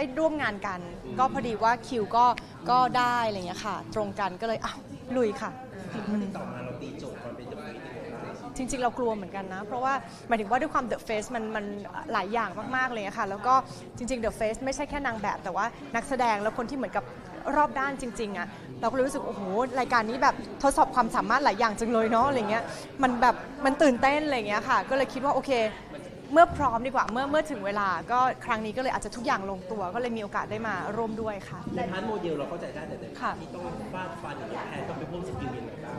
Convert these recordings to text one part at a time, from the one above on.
ได้ร่วมงานกัน ก็พอดีว่าคิวก็ก็ได้อะไรอย่างเงี้ยค่ะ ตรงกันก็เลยอ้าวลุยค่ะที่ต่อมาเราตีโจทย์ความเป็นเดอะเฟสยังไงบ้างจริง ๆ เรากลัวเหมือนกันนะ เพราะว่าหมายถึงว่าด้วยความ The Face มันมันหลายอย่างมากๆเลยอะค่ะ แล้วก็จริงๆ The Face ไม่ใช่แค่นางแบบแต่ว่านักแสดงแล้วคนที่เหมือนกับรอบด้านจริง ๆอะเราก็เลยรู้สึก โอ้โห รายการนี้แบบทดสอบความสามารถหลายอย่างจังเลยเนาะอะไรเงี้ยมันแบบมันตื่นเต้นอะไรเงี้ยค่ะ ก็เลยคิดว่าโอเค เมื่อพร้อมดีกว่าเมื่อเมื่อถึงเวลาก็ครั้งนี้ก็เลยอาจจะทุกอย่างลงตัว ก็เลยมีโอกาสได้มาร่วมด้วยค่ะ ในพาร์ทโมเดลเราเข้าใจได้แต่ในค่ะที่ต้องฟาดฟันอย่างเงี้ยแทนต้องไปเพิ่มสกิลยังไงบ้าง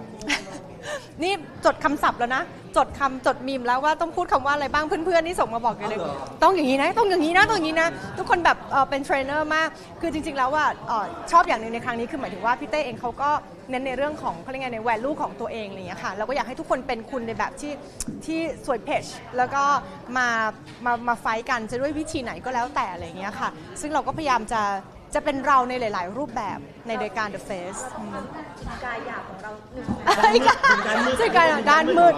นี่จดคำศัพท์แล้วนะ จดคำจดมีมแล้วว่าต้องพูดคำว่าอะไรบ้างเพื่อนๆนี่ส่งมาบอกกันเลยเอาเหรอต้องอย่างนี้นะ ต้องอย่างนี้นะต้องอย่างนี้นะ ทุกคนแบบเอ่อเป็นเทรนเนอร์มาก คือจริงๆแล้วว่าเอ่อชอบอย่างหนึ่งในครั้งนี้คือหมายถึงว่าพี่เต้เองเขาก็เน้นในเรื่องของเขาเรียกไงในแวลูของตัวเองอะไรอย่างเงี้ยค่ะเราก็อยากให้ทุกคนเป็นคุณในแบบที่ที่สวยเพจแล้วก็มามามาไฟท์กันจะด้วยวิธีไหนก็แล้วแต่อะไรอย่างเงี้ยค่ะ ซึ่งเราก็พยายามจะ จะเป็นเราในหลาย ๆ รูปแบบในรายการ The Face อืม กายหยาบของเราหนึ่งใช่ค่ะใช่การด้านมืด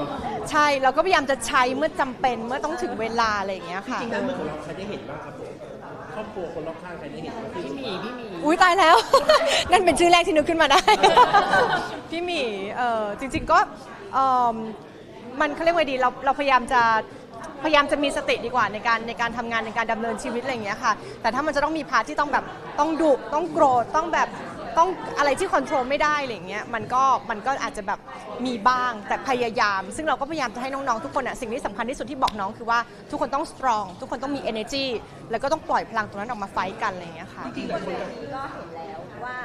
ใช่เราก็พยายามจะใช้เมื่อจำเป็นเมื่อต้องถึงเวลาอะไรอย่างเงี้ยค่ะ จริงๆด้านมือของเราใครได้เห็นบ้างครับผมครอบครัวคนรอบข้างใครได้เห็นบ้างพี่หมีพี่หมีอุ้ยตายแล้ว นั่นเป็นชื่อแรกที่นึกขึ้นมาได้ พี่หมีเออจริง ๆก็เอิ่มมันเขาเรียกว่าดีเราเราพยายามจะ พยายามจะมีสติดีกว่าในการในการทำงานในการดำเนินชีวิตอะไรอย่างเงี้ยค่ะ แต่ถ้ามันจะต้องมีพาร์ทที่ต้องแบบต้องดุต้องโกรธต้องแบบต้องอะไรที่ควบคุมไม่ได้อะไรอย่างเงี้ยมันก็มันก็อาจจะแบบมีบ้างแต่พยายาม ซึ่งเราก็พยายามจะให้น้องๆทุกคนอะสิ่งที่สำคัญที่สุดที่บอกน้องคือว่าทุกคนต้อง strong ทุกคนต้องมี energy แล้วก็ต้องปล่อยพลังตรงนั้นออกมาไฟท์กันอะไรอย่างเงี้ยค่ะ จริงๆหลายคนก็เห็นแล้วว่า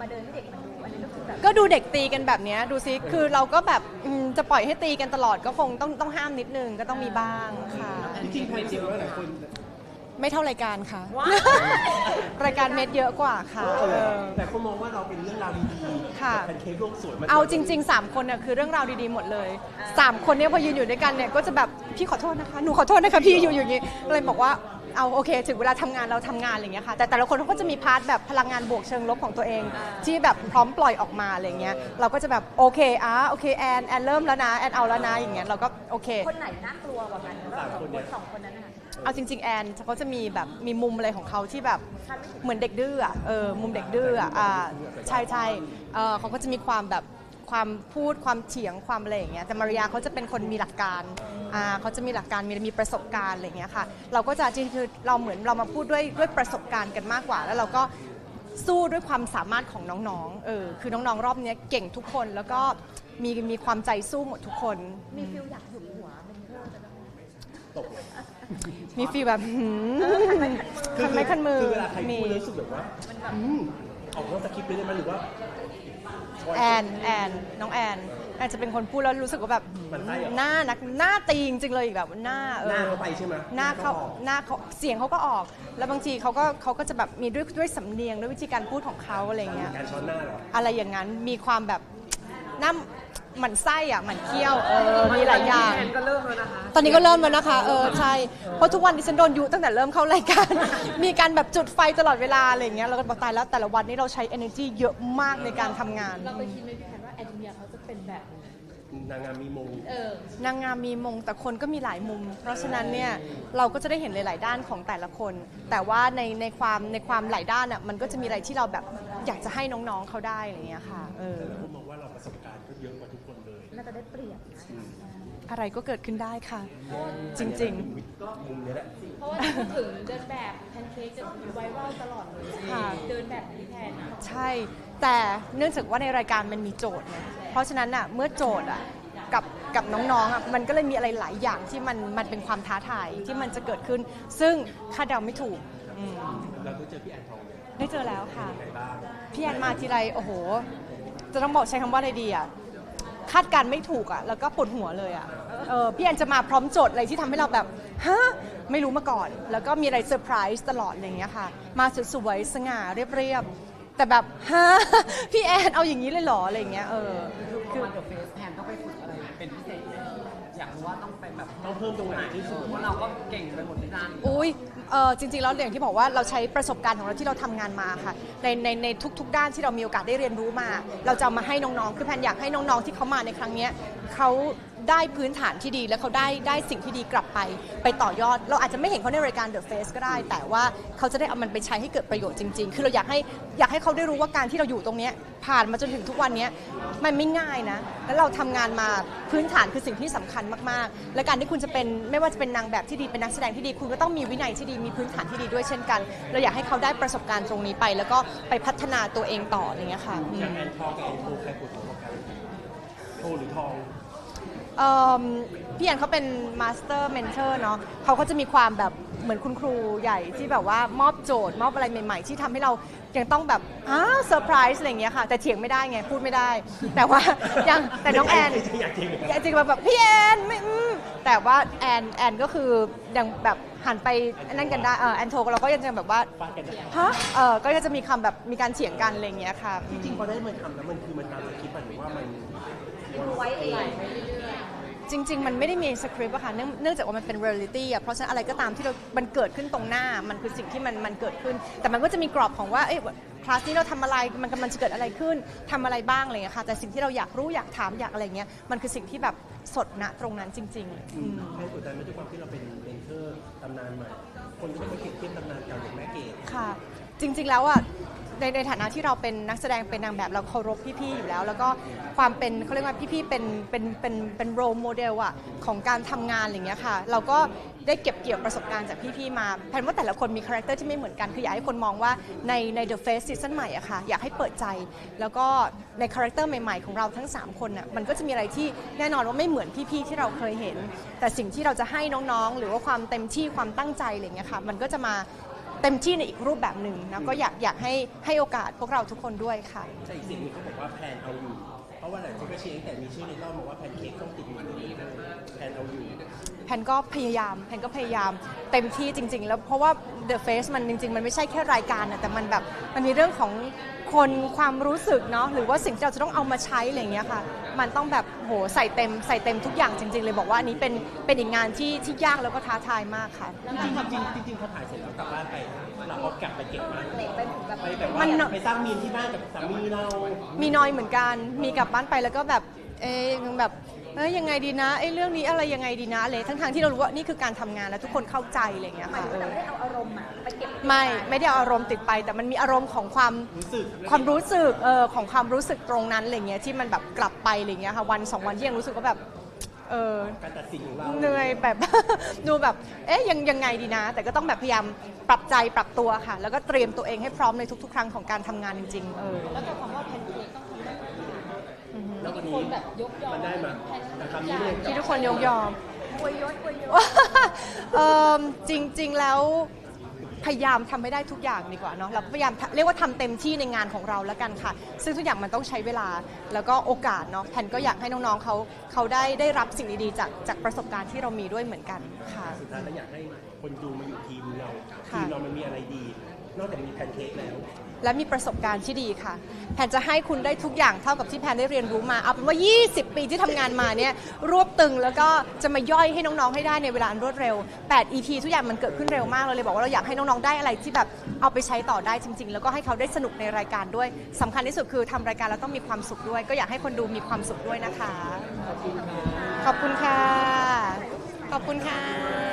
มาเดินให้เด็กมันดูอันนี้ก็คือแบบก็ดูเด็กตีกันแบบเนี้ยดูซิคือเราก็แบบอืมจะปล่อยให้ตีกันตลอดก็คงต้องต้องห้ามนิดนึงก็ต้องมีบ้างค่ะ จริงๆความจริงว่าหลายคนไม่เท่ารายการค่ะ รายการเม็ดเยอะกว่าค่ะเออแต่คนมองว่าเราเป็นเรื่องราวดีๆค่ะแพนเค้กโลกสวยมันเอาจริง ๆ 3 คนน่ะคือเรื่องราวดีๆหมดเลย 3 คนเนี้ยพอยืนอยู่ด้วยกันเนี่ยก็จะแบบพี่ขอโทษนะคะ หนูขอโทษนะคะพี่อยู่อยู่อย่างนี้เลยบอกว่า เอาโอเค ถึงเวลาทำงานเราทำงานอะไรอย่างเงี้ยค่ะแต่แต่ละคนเขาก็จะมีพาร์ทแบบพลังงานบวกเชิงลบของตัวเอง ที่แบบพร้อมปล่อยออกมาอะไรเงี้ยเราก็จะแบบโอเคอะโอเคแอนแอนเริ่มแล้วนะแอนเอาแล้วนะอย่างเงี้ยเราก็โอเค คนไหนน่ากลัวกว่ากันระหว่างสองคนสองคนนั้นนะคะเอาจริง ๆ แอนเขาจะมีแบบมีมุมอะไรของเขาที่แบบเหมือนเด็กดื้ออะเออมุมเด็กดื้ออะอ่าใช่ใช่เออเขาก็จะมีความแบบ ความพูดความเถียงความอะไรอย่างเงี้ยแต่มาริยาเขาจะเป็นคนมีหลักการอ่าเขาจะมีหลักการมีมีประสบการณ์อะไรอย่างเงี้ยค่ะ เราก็จะจริงๆคือเราเหมือนเรามาพูดด้วยด้วยประสบการณ์กันมากกว่า แล้วเราก็สู้ด้วยความสามารถของน้องๆเออคือน้องๆรอบเนี้ยเก่งทุกคนแล้วก็มีมีความใจสู้หมดทุกคน มีฟิลอยากหยุมหัวเป็นเรื่องจะต้องตกเลยมีฟีลแบบหืมคันไม้คันมือคือเวลาใครมีพูดแล้วรู้สึกแบบว่าอืมออกนอกสคริปต์เลยได้ไหมหรือว่า แอนแอนน้องแอนแอนจะเป็นคนพูดแล้วรู้สึกว่าแบบมันไส้เหรอ หน้านักหน้าตีจริงๆเลยอีกแบบหน้าเออหน้าเขาไปใช่ไหมหน้าเขาออก หน้าเขาเสียงเขาก็ออก แล้วบางทีเขาก็เขาก็จะแบบมีด้วยด้วยสำเนียงด้วยวิธีการพูดของเขาอะไรเงี้ย การช้อนหน้าเหรอ อะไรอย่างนั้นมีความแบบหน้าหมันไส้อะหมันเคี้ยวเออมีหลายอย่างก็เริ่มแล้วนะคะ ตอนนี้ก็เริ่มแล้วนะคะ เออใช่ เพราะทุกวันดิฉันโดนยุตั้งแต่เริ่มเข้ารายการ มีการแบบจุดไฟตลอดเวลาอะไรอย่างเงี้ยเราก็บอกตายแล้วแต่ละวันนี้เราใช้ energy เยอะมากในการทำงาน เราเคยคิดไหมพี่แพนว่าแอนเนียเขาจะเป็นแบบนี้ นางงามมีมง เออนางงามมีมงแต่คนก็มีหลายมุม เพราะฉะนั้นเนี่ยเราก็จะได้เห็นหลาย ๆ ด้านของแต่ละคน แต่ว่าในในความในความหลายด้านอะมันก็จะมีอะไรที่เราแบบอยากจะให้น้องๆเขาได้อะไรอย่างเงี้ยค่ะเออผมมองว่าเราประสบการณ์ก็เยอะกว่าทุกคนเลยน่าจะได้เปรียบนะอะไรก็เกิดขึ้นได้ค่ะ จริงมุมนี้แหละเพราะว่าพูดถึงเดินแบบแพนเค้กจะไวรัลตลอดเลยค่ะ เดินแบบพี่แพนอะๆใช่ แต่เนื่องจากว่าในรายการมันมีโจทย์ไง เพราะฉะนั้นอะเมื่อโจทย์อะกับกับน้องๆอะมันก็เลยมีอะไรหลายอย่างที่มันมันเป็นความท้าทายที่มันจะเกิดขึ้น ซึ่งคาดเดาไม่ถูกอืมเราต้องเจอพี่แอนทองเนี่ยได้เจอแล้วค่ะ ไหนบ้างพี่แอนมาทีไรโอ้โห จะต้องบอกใช้คำว่าอะไรดีอะคาดการณ์ไม่ถูกอะแล้วก็ปวดหัวเลยอะเออพี่แอนจะมาพร้อมโจทย์อะไรที่ทำให้เราแบบฮะไม่รู้มาก่อน แล้วก็มีอะไรเซอร์ไพรส์ตลอดอะไรอย่างเงี้ยค่ะ มาสวยๆสง่าเรียบๆ แต่แบบฮะ พี่แอนเอาอย่างนี้เลยเหรออะไรอย่างเงี้ยเออ คือวันเดอะเฟสแทนต้องไปฝึกอะไรเป็นพิเศษไหมอยากรู้ว่าต้องไปแบบต้องเพิ่มตรงไหนที่สุดเพราะเราก็เก่งไปหมดที่ด้านอุ้ยเออจริงๆแล้วอย่างที่บอกว่าเราใช้ประสบการณ์ของเราที่เราทำงานมาค่ะ ในในในทุก ๆ ด้านที่เรามีโอกาสได้เรียนรู้มา เราจะเอามาให้น้องๆ คือแพนอยากให้น้องๆที่เขามาในครั้งเนี้ยเขา ได้พื้นฐานที่ดี และเขาได้ได้สิ่งที่ดีกลับไป ไปต่อยอด เราอาจจะไม่เห็นเขาในรายการ The Face ก็ได้ แต่ว่าเขาจะได้เอามันไปใช้ให้เกิดประโยชน์จริง ๆ คือเราอยากให้อยากให้เขาได้รู้ว่าการที่เราอยู่ตรงนี้ผ่านมาจนถึงทุกวันนี้มันไม่ง่ายนะ แล้วเราทำงานมาพื้นฐานคือสิ่งที่สำคัญมากๆ และการที่คุณจะเป็นไม่ว่าจะเป็นนางแบบที่ดีเป็นนักแสดงที่ดี คุณก็ต้องมีวินัยที่ดีมีพื้นฐานที่ดีด้วยเช่นกัน เราอยากให้เขาได้ประสบการณ์ตรงนี้ไป แล้วก็ไปพัฒนาตัวเองต่ออย่างเงี้ยค่ะอืมอย่างแอนทองกับแอนโทใครปวดหัวกันโทหรือทอง เอิ่มพี่แอนเขาเป็นมาสเตอร์เมนเทอร์เนาะเขาก็จะมีความแบบเหมือนคุณครูใหญ่ที่แบบว่ามอบโจทย์ มอบอะไรใหม่ๆ ที่ทำให้เรายังต้องแบบอ้าวเซอร์ไพรส์อะไรอย่างเงี้ยค่ะ แต่เถียงไม่ได้ไง พูดไม่ได้ แต่ว่ายังแต่น้องแอน อยากจริงจริงๆแบบพี่แอนไม่อืมแต่ว่าแอนแอนก็คือยังแบบหันไปนั่นกันได้เออแอนโทรเราก็ยังจะแบบว่าฟาดกันได้ ฮะเออก็จะมีคำแบบมีการเถียงกันอะไรอย่างเงี้ยค่ะ จริงๆพอได้มาทำแล้วมันคือมันตามสคริปต์อะหรือว่ามัน ดูไว้เอง จริง ๆ มันไม่ได้มีสคริปต์อะค่ะเนื่องเนื่องจากว่ามันเป็นเรียลิตี้อะเพราะฉะนั้นอะไรก็ตามที่เรา มันเกิดขึ้นตรงหน้า มันคือสิ่งที่มันมันเกิดขึ้น แต่มันก็จะมีกรอบของว่า เอ้ยคลาสนี้เราทำอะไร มันกำลังจะเกิดอะไรขึ้น ทำอะไรบ้างอะไรอย่างเงี้ยค่ะ แต่สิ่งที่เราอยากรู้อยากถามอยากอะไรเงี้ย มันคือสิ่งที่แบบสดณตรงนั้นจริง ๆ อืมให้กดดันไหมด้วยความที่เราเป็นเมนเทอร์ตำนานใหม่ คนก็จะไม่เก็บเทียบตำนานเก่าอย่างแม่เกดค่ะ จริงๆแล้วอะ ในในฐานะที่เราเป็นนักแสดงเป็นนางแบบเราเคารพพี่ๆอยู่แล้ว แล้วก็ความเป็นเขาเรียกว่าพี่ๆเป็นเป็นเป็นเป็นโรโมเดลอะของการทำงานอย่างเงี้ยค่ะ เราก็ได้เก็บเกี่ยวประสบการณ์จากพี่ๆมาแพนว่าแต่ละคนมีคาแรคเตอร์ที่ไม่เหมือนกัน คืออยากให้คนมองว่าในใน The Face ซีซั่นใหม่อะค่ะ อยากให้เปิดใจ แล้วก็ในคาแรคเตอร์ใหม่ๆ ของเราทั้ง 3 คนน่ะมันก็จะมีอะไรที่แน่นอนว่าไม่เหมือนพี่ๆที่เราเคยเห็น แต่สิ่งที่เราจะให้น้องๆ หรือว่าความเต็มที่ความตั้งใจอะไรอย่างเงี้ยค่ะมันก็จะมา เต็มที่ในอีกรูปแบบหนึ่งนะก็อยากอยากให้ให้โอกาสพวกเราทุกคนด้วยค่ะ แต่อีกสิ่งหนึงเขาบอกว่าแพนเอาอยู่ เพราะว่าหลายคนก็เชียร์ตั้งแต่มีชื่อในรอบบอกว่าแพนเค้กต้องติดหมันแพนเอาอยู่ แพนก็พยายามแพนก็พยายามเต็มที่จริง ๆ แล้วเพราะว่า The Face มันจริง ๆ มันไม่ใช่แค่รายการนะแต่มันแบบมันมีเรื่องของคนความรู้สึกเนาะหรือว่าสิ่งที่เราจะต้องเอามาใช้อะไรอย่างเงี้ยค่ะ มันต้องแบบโหใส่เต็มใส่เต็มทุกอย่างจริง ๆ เลยบอกว่าอันนี้เป็นเป็นอีกงานที่ที่ยากแล้วก็ท้าทายมากค่ะ จริงๆจริงๆจริงๆพอถ่ายเสร็จแล้วกลับบ้านไปเราเอากลับไปเก็บมันเด็กไปถึงแบบไปแบบมัว่านไปสร้างมีมที่บ้านกับสามีเรา มีน้อยเหมือนกัน มีกลับบ้านไปแล้วก็แบบเอ๊ยยังแบบ เอ้ยยังไงดีนะไอ้เรื่องนี้อะไรยังไงดีนะอะไรทั้งทางๆที่เรารู้ว่านี่คือการทำงานแล้วทุกคนเข้าใจอะไรอย่างเงี้ยหมายค่ะถึงเอว่าอแต่ไม่ได้เอาอารมณ์อะไปเก็บไม่ไม่ได้เอาอารมณ์ติดไป แต่มันมีอารมณ์ของความรู้สึกความรู้สึกเออของความรู้สึกตรงนั้นอะไรเงี้ยที่มันแบบกลับไปอะไรเงี้ยค่ะวันสองวันที่ยังรู้สึกว่าแบบเออ การตัดสินของเราเหนื่อยแบบ ดูแบบ เอ๊ะยังยังไงดีนะ แต่ก็ต้องแบบพยายามปรับใจปรับตัวค่ะ แล้วก็เตรียมตัวเองให้พร้อมในทุก ๆ ครั้งของการทำงานจริงๆเออ แล้วตัวคำว่าแพนเค้กต้องทำได้ แล้ววันคนี้นแบบยกยอมันได้มาแพนแต่ทุกคำอนี้ย่างเลยที่ทุกคนยกยอมอวยยศอวยยศเอิ่มจริง ๆ แล้วพยายามทำให้ได้ทุกอย่างดีกว่าเนาะเราก็พยายามเรียกว่าทำเต็มที่ในงานของเราแล้วกันค่ะ ซึ่งทุกอย่างมันต้องใช้เวลาแล้วก็โอกาสเนาะแพนก็อยากให้น้องๆเขาเขาได้ได้รับสิ่งดีๆจากจากประสบการณ์ที่เรามีด้วยเหมือนกันค่ะ สุดท้ายแล้วอยากให้คนดูมาอยู่ทีมเราค่ะทีมเรามันมีอะไรดี นอกจากมีแพนเค้กแล้ว และมีประสบการณ์ที่ดีค่ะ แพนจะให้คุณได้ทุกอย่างเท่ากับที่แพนได้เรียนรู้มา เอาเป็นว่า 20 ปีที่ทำงานมาเนี่ยรวบตึงแล้วก็จะมาย่อยให้น้องๆให้ได้ในเวลาอันรวดเร็ว 8 EP ทุกอย่างมันเกิดขึ้นเร็วมากเราเลยบอกว่าเราอยากให้น้องๆได้อะไรที่แบบเอาไปใช้ต่อได้จริง ๆ แล้วก็ให้เขาได้สนุกในรายการด้วยสำคัญที่สุดคือทำรายการแล้วต้องมีความสุขด้วย ก็อยากให้คนดูมีความสุขด้วยนะคะ ขอบคุณค่ะ ขอบคุณค่ะ